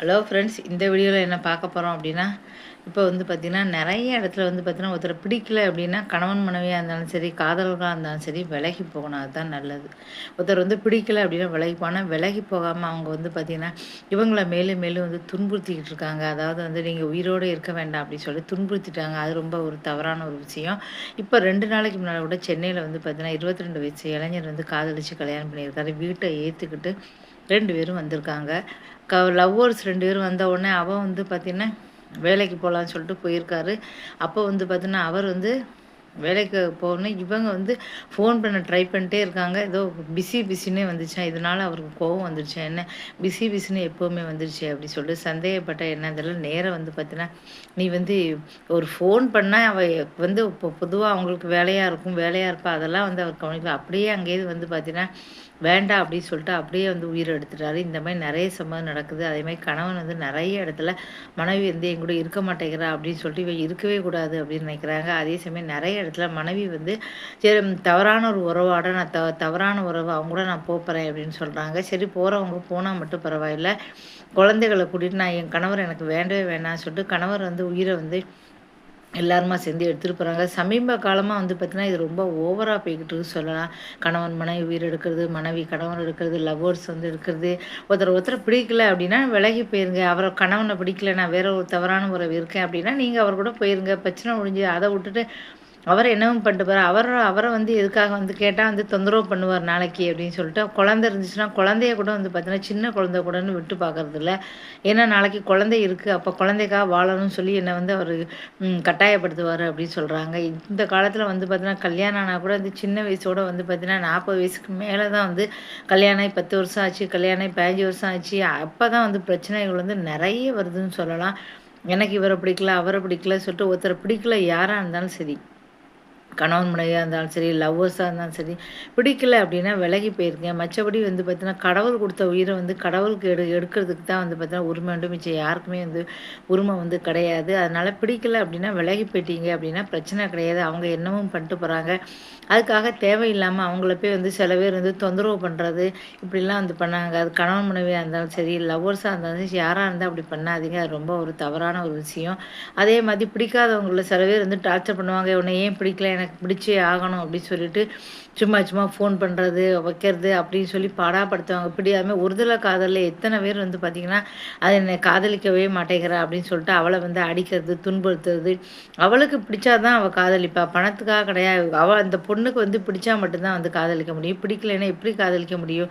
Hello friends இந்த வீடியோவில் என்ன பார்க்க போகிறோம் அப்படின்னா இப்போ வந்து பார்த்திங்கன்னா நிறைய இடத்துல வந்து பார்த்திங்கன்னா ஒருத்தரை பிடிக்கல அப்படின்னா கணவன் மனைவியாக இருந்தாலும் சரி காதல்களாக இருந்தாலும் சரி விலகி போகணும். அதுதான் நல்லது. ஒருத்தர் வந்து பிடிக்கல அப்படின்னா விலகி போனால் விலகி போகாமல் அவங்க வந்து பார்த்திங்கன்னா இவங்கள மேலும் மேலும் வந்து துன்புறுத்திக்கிட்டு இருக்காங்க. அதாவது வந்து நீங்கள் உயிரோடு இருக்க வேண்டாம் அப்படின்னு சொல்லி துன்புறுத்திட்டாங்க. அது ரொம்ப ஒரு தவறான ஒரு விஷயம். இப்போ ரெண்டு நாளைக்கு முன்னால் கூட சென்னையில் வந்து பார்த்திங்கன்னா இருபத்தி ரெண்டு வயசு இளைஞர் வந்து காதலிச்சு கல்யாணம் பண்ணியிருக்காரு. வீட்டை ஏற்றுக்கிட்டு ரெண்டு பேரும் வந்திருக்காங்க. க லவ்வர்ஸ் ரெண்டு பேரும் வந்த உடனே அவன் வந்து பார்த்திங்கன்னா வேலைக்கு போகலான்னு சொல்லிட்டு போயிருக்காரு. அப்போ வந்து பார்த்தீங்கன்னா அவர் வந்து வேலைக்கு போகணும் இவங்க வந்து ஃபோன் பண்ண ட்ரை பண்ணிட்டே இருக்காங்க. ஏதோ பிஸி பிஸினே வந்துச்சா இதனால் அவருக்கு கோவம் வந்துருச்சா. என்ன? பிஸி பிஸின்னு எப்போவுமே வந்துருச்சு அப்படி சொல்லிட்டு சந்தேகப்பட்ட என்ன இதெல்லாம் நேரம் வந்து பார்த்தீங்கன்னா நீ வந்து ஒரு ஃபோன் பண்ணால் அவ வந்து இப்போ பொதுவாக அவங்களுக்கு வேலையாக இருக்கும் வேலையாக இருப்பா. அதெல்லாம் வந்து அவர் கவனிக்கல. அப்படியே அங்கேயே வந்து பார்த்தீங்கன்னா வேண்டாம் அப்படின்னு சொல்லிட்டு அப்படியே வந்து உயிர் எடுத்துட்டாரு. இந்த மாதிரி நிறைய சம்மதம் நடக்குது. அதே மாதிரி கணவன் வந்து நிறைய இடத்துல மனைவி வந்து என் கூட இருக்க மாட்டேங்கிறா அப்படின்னு சொல்லிட்டு இவ இருக்கவே கூடாது அப்படின்னு நினைக்கிறாங்க. அதே சமயம் நிறைய இடத்துல மனைவி வந்து சரி தவறான ஒரு உறவாட நான் த தவறான உறவு அவங்க கூட நான் போகிறேன் அப்படின்னு சொல்கிறாங்க சரி போகிறவங்க போனால் மட்டும் பரவாயில்ல. குழந்தைகளை கூட்டிகிட்டு நான் என் கணவர் எனக்கு வேண்டவே வேணாம்னு சொல்லிட்டு கணவர் வந்து உயிரை வந்து எல்லாருமா சேர்ந்து எடுத்துகிட்டு போகிறாங்க சமீப காலமாக வந்து பார்த்திங்கன்னா இது ரொம்ப ஓவராக போய்கிட்டு சொல்லலாம். கணவன் மனைவி உயிர் எடுக்கிறது மனைவி கணவன் எடுக்கிறது லவ்வர்ஸ் வந்து எடுக்கிறது. ஒருத்தர் ஒருத்தர் பிடிக்கல அப்படின்னா விலகி போயிருங்க. அவரை கணவனை பிடிக்கல நான் வேற ஒரு தவறான உறவு இருக்கேன் அப்படின்னா நீங்கள் அவர் கூட போயிருங்க. பிரச்சனை முடிஞ்சு அதை விட்டுட்டு அவர் என்னவும் பண்ணிட்டு போகிறார் அவர் அவரை வந்து எதுக்காக வந்து கேட்டால் வந்து தொந்தரவு பண்ணுவார் நாளைக்கு அப்படின்னு சொல்லிட்டு. குழந்தை இருந்துச்சுன்னா குழந்தைய கூட வந்து பார்த்தீங்கன்னா சின்ன குழந்தை கூடன்னு விட்டு பார்க்கறது இல்லை ஏன்னா நாளைக்கு குழந்தை இருக்குது அப்போ குழந்தைக்காக வாழணும்னு சொல்லி என்னை வந்து அவர் கட்டாயப்படுத்துவார் அப்படின்னு சொல்கிறாங்க இந்த காலத்தில் வந்து பார்த்தீங்கன்னா கல்யாணம் ஆனால் கூட வந்து சின்ன வயசோட வந்து பார்த்தீங்கன்னா நாற்பது வயசுக்கு மேலே தான் வந்து கல்யாணம் பத்து வருஷம் ஆச்சு கல்யாணம் பதினஞ்சு வருஷம் ஆச்சு. அப்போ தான் வந்து பிரச்சனைகள் வந்து நிறைய வருதுன்னு சொல்லலாம். எனக்கு இவரை பிடிக்கல அவரை பிடிக்கல சொல்லிட்டு ஒருத்தரை பிடிக்கல யாராக இருந்தாலும் சரி. கணவன் மனைவியாக இருந்தாலும் சரி லவ்வர்ஸாக இருந்தாலும் சரி பிடிக்கல அப்படின்னா விலகி போயிருக்கேன் மற்றபடி வந்து பார்த்தீங்கன்னா கடவுள் கொடுத்த உயிரை வந்து கடவுளுக்கு எடு எடுக்கிறதுக்கு தான் வந்து பார்த்தீங்கன்னா உரிமை உண்டு. மிச்சம் யாருக்குமே வந்து உரிமை வந்து கிடையாது. அதனால் பிடிக்கல அப்படின்னா விலகி போயிட்டீங்க அப்படின்னா பிரச்சனை கிடையாது. அவங்க என்னமும் பண்ணிட்டு போகிறாங்க அதுக்காக தேவையில்லாமல் அவங்கள போய் வந்து சில பேர் வந்து தொந்தரவு பண்ணுறது இப்படிலாம் வந்து பண்ணாங்க. அது கணவன் மனைவியாக இருந்தாலும் சரி லவ்வர்ஸாக இருந்தாலும் சரி யாராக இருந்தால் அப்படி பண்ணாதீங்க. அது ரொம்ப ஒரு தவறான ஒரு விஷயம். அதே மாதிரி பிடிக்காதவங்கள சில பேர் வந்து டார்ச்சர் பண்ணுவாங்க. உன்னை ஏன் பிடிக்கல? எனக்கு பிடிச்சே ஆகணும் அப்படின்னு சொல்லிட்டு சும்மா சும்மா ஃபோன் பண்ணுறது வைக்கிறது அப்படின்னு சொல்லி பாடாப்படுத்துவாங்க. பிடியாமல் ஒருதலை காதலில் எத்தனை பேர் வந்து பார்த்திங்கன்னா அதை என்னை காதலிக்கவே மாட்டேங்கிறா அப்படின்னு சொல்லிட்டு அவளை வந்து அடிக்கிறது துன்புறுத்துறது. அவளுக்கு பிடிச்சாதான் அவள் காதலிப்பா. பணத்துக்காக கிடையாது. அவள் அந்த பொண்ணுக்கு வந்து பிடிச்சா மட்டும்தான் வந்து காதலிக்க முடியும். பிடிக்கலைன்னா எப்படி காதலிக்க முடியும்?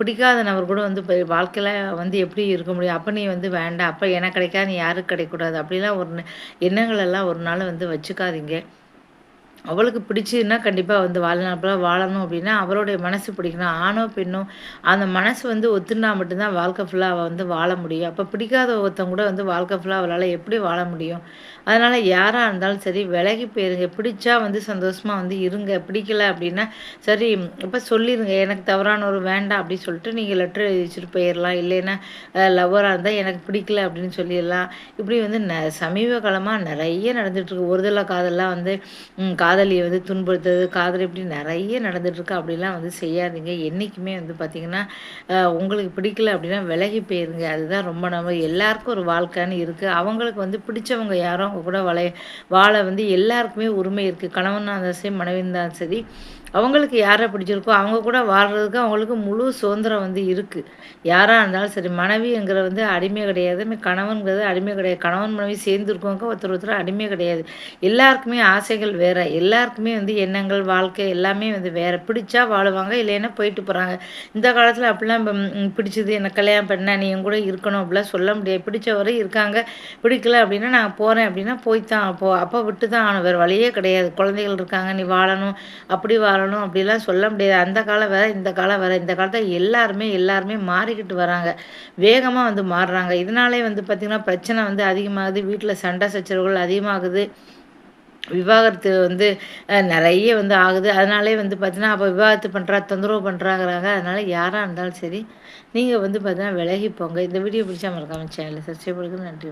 பிடிக்காத நபர் கூட வந்து வாழ்க்கையில் வந்து எப்படி இருக்க முடியும்? அப்போ நீ வந்து வேண்டாம். அப்போ எனக்கு கிடைக்காது. நீ யாருக்கு கிடைக்கூடாது அப்படிலாம் ஒரு எண்ணங்களெல்லாம் ஒரு நாள் வந்து வச்சுக்காதீங்க. அவளுக்கு பிடிச்சதுன்னா கண்டிப்பாக வந்து வாழ்நாள் வாழணும் அப்படின்னா அவளுடைய மனசு பிடிக்கணும். ஆணோ பெண்ணோ அந்த மனசு வந்து ஒத்துனா மட்டும்தான் வாழ்க்கை ஃபுல்லாக அவள் வந்து வாழ முடியும். அப்போ பிடிக்காத ஒருத்தவங்க கூட வந்து வாழ்க்கை ஃபுல்லாக அவளால் எப்படி வாழ முடியும்? அதனால் யாராக இருந்தாலும் சரி விலகி போயிருங்க. பிடிச்சா வந்து சந்தோஷமாக வந்து இருங்க. பிடிக்கல அப்படின்னா சரி இப்போ சொல்லிடுங்க எனக்கு தவறான ஒரு வேண்டாம் அப்படின்னு சொல்லிட்டு நீங்கள் லெட்டர் எழுதி வச்சுட்டு போயிடலாம் இல்லைன்னா லவ்வராக இருந்தால் எனக்கு பிடிக்கல அப்படின்னு சொல்லிடலாம் இப்படி வந்து ந சமீப காலமாக நிறைய நடந்துகிட்ருக்கு ஒருதலை காதெல்லாம் வந்து காதலியை வந்து துன்புறுத்துறது காதல் இப்படி நிறைய நடந்துகிட்ருக்கு அப்படிலாம் வந்து செய்யாதீங்க. என்றைக்குமே வந்து பார்த்திங்கன்னா உங்களுக்கு பிடிக்கல அப்படின்னா விலகி போயிருங்க. அதுதான் ரொம்ப நம்ம எல்லாருக்கும் ஒரு வாழ்க்கைன்னு இருக்குது அவங்களுக்கு வந்து பிடிச்சவங்க யாரும் அவங்க கூட வளைய வாழ வந்து எல்லாருக்குமே உரிமை இருக்குது கணவனாக இருந்தாலும் சரி மனைவி இருந்தாலும் சரி. அவங்களுக்கு யாரை பிடிச்சிருக்கோ அவங்க கூட வாழ்கிறதுக்கு அவங்களுக்கு முழு சுதந்திரம் வந்து இருக்குது யாராக இருந்தாலும் சரி மனைவிங்கிற வந்து அடிமை கிடையாது. கணவன்கிறது அடிமை கிடையாது. கணவன் மனைவி சேர்ந்துருக்கவங்க ஒருத்தர் ஒருத்தர் அடிமை கிடையாது. எல்லாருக்குமே ஆசைகள் வேறு. எல்லாருக்குமே வந்து எண்ணங்கள் வாழ்க்கை எல்லாமே வந்து வேறு. பிடிச்சா வாழுவாங்க இல்லைன்னா போயிட்டு போகிறாங்க இந்த காலத்தில் அப்படிலாம் பிடிச்சது எனக்கு கல்யாணம் பண்ண நீ என் கூட இருக்கணும் அப்படிலாம் சொல்ல முடியாது. பிடிச்சவரை இருக்காங்க பிடிக்கல அப்படின்னா நான் போகிறேன் அப்படின்னு போய்த்தான். அப்போ அப்போ விட்டு தான் ஆகணும். வேறு வழியே கிடையாது. குழந்தைகள் இருக்காங்க நீ வாழணும் அப்படி வாழணும் அப்படிலாம் சொல்ல முடியாது. அந்த காலம் வேறு இந்த காலம் வேறு. இந்த காலத்தில் எல்லாருமே எல்லாருமே மாறிக்கிட்டு வராங்க. வேகமாக வந்து மாறுறாங்க. இதனாலே வந்து பார்த்திங்கன்னா பிரச்சனை வந்து அதிகமாகுது. வீட்டில் சண்டை சச்சரவுகள் அதிகமாகுது. விவாகரத்து வந்து நிறைய வந்து ஆகுது. அதனாலே வந்து பார்த்தீங்கன்னா அப்போ விவாகரத்து பண்ணுறா தொந்தரவு பண்ணுறாங்கிறாங்க அதனால் யாராக இருந்தாலும் சரி நீங்கள் வந்து பார்த்தீங்கன்னா விலகி போங்க இந்த வீடியோ பிடிச்சா மறக்காமல் சேனலில் சப்ஸ்கிரைப் பண்ணுங்க. நன்றி